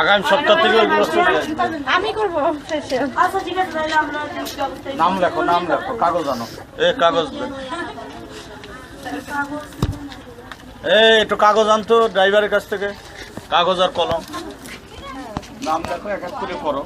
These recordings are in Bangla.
আগামী সপ্তাহ থেকে আমি করব আচ্ছা ঠিক আছে নাম লেখো নাম লেখো কাগজ আনো। এ কাগজ দেন এই একটু কাগজ আনতো ড্রাইভারের কাছ থেকে। কাগজ আর কলম। নাম লেখো এক এক করে করো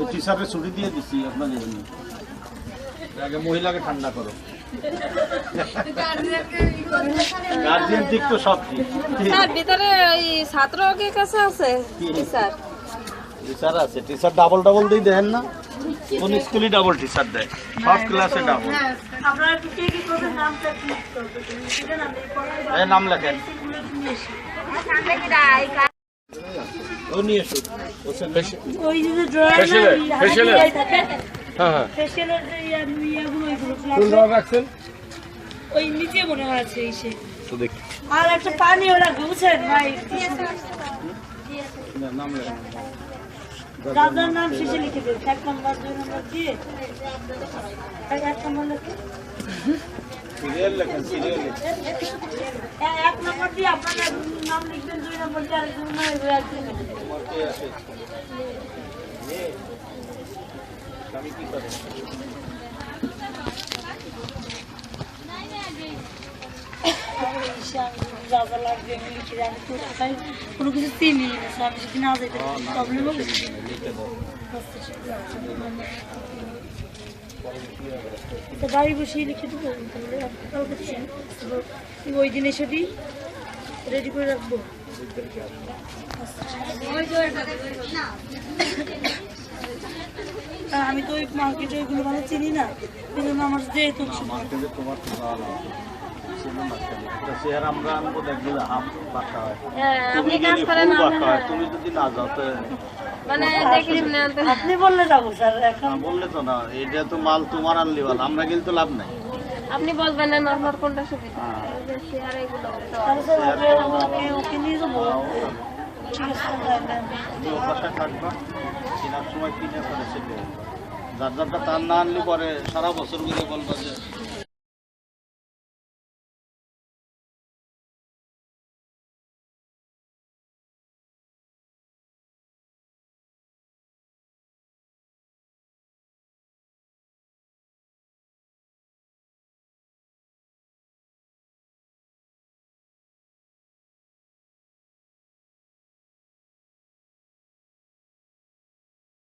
এই টিচারের ছুটি দিয়ে দিচ্ছি আপনাদের জন্য আগে মহিলাকে ঠান্ডা করো। গার্জিয়ান দিক তো সব ঠিক স্যার ভিতরে ওই ছাত্রকে কাছে আছে স্যার টিচার আছে। টিচার ডাবল ডাবল দিয়ে দেন না? কোন স্কুলই ডাবল টিচার দেয়। সব ক্লাসে ডাবল কি কি এই এই নাম লেখেন। ও নিয়ে এসো। ওই যে। হ্যাঁ হ্যাঁ। ফেসিয়ালের যে ইয়া ওইগুলো রাখছেন? ওই নিচে মনে হয় আছে ইসে তো দেখি। আর একটা পানি ওরা বুঝছেন ভাই। না, নাম দাদার নাম শেষে লিখে দেন। এক নম্বর দুই নম্বর দিয়ে। এক- নম্বর লিখে সিরিয়াল লেখেন সিরিয়াল এ- এক নম্বর দিয়ে আপনার নাম লিখবেন দুই নম্বর দিয়ে আরেকজন নাম লিখে দেবেন। আমি কি করি? আমি যা যা লাগবে আমি লিখে তো কোনো কিছু চিনি না আমি যদি না যেতে প্রবলেম তো বাড়ি বসেই লিখে দেবো ওই দিন এসে রেডি করে রাখব। আমি তো ওই মার্কেটে ওইগুলো ভালো চিনি না আমার যেহেতু আপনি ফুল আপনি হয়। তুমি যদি না যাও তো মানে দেখি না তো- আপনি বললে যাব স্যার এখন। বললে তো না এটা তো মাল তোমার আনলি ভালো আমরা গেলে তো লাভ নাই। আপনি বলবেন না নর্মাল কোনটা সুবিধা? এগুলো ওকে নিয়ে যাব। করে যার যারটা তার না আনলে পরে সারা বছরগুলো বলবা যে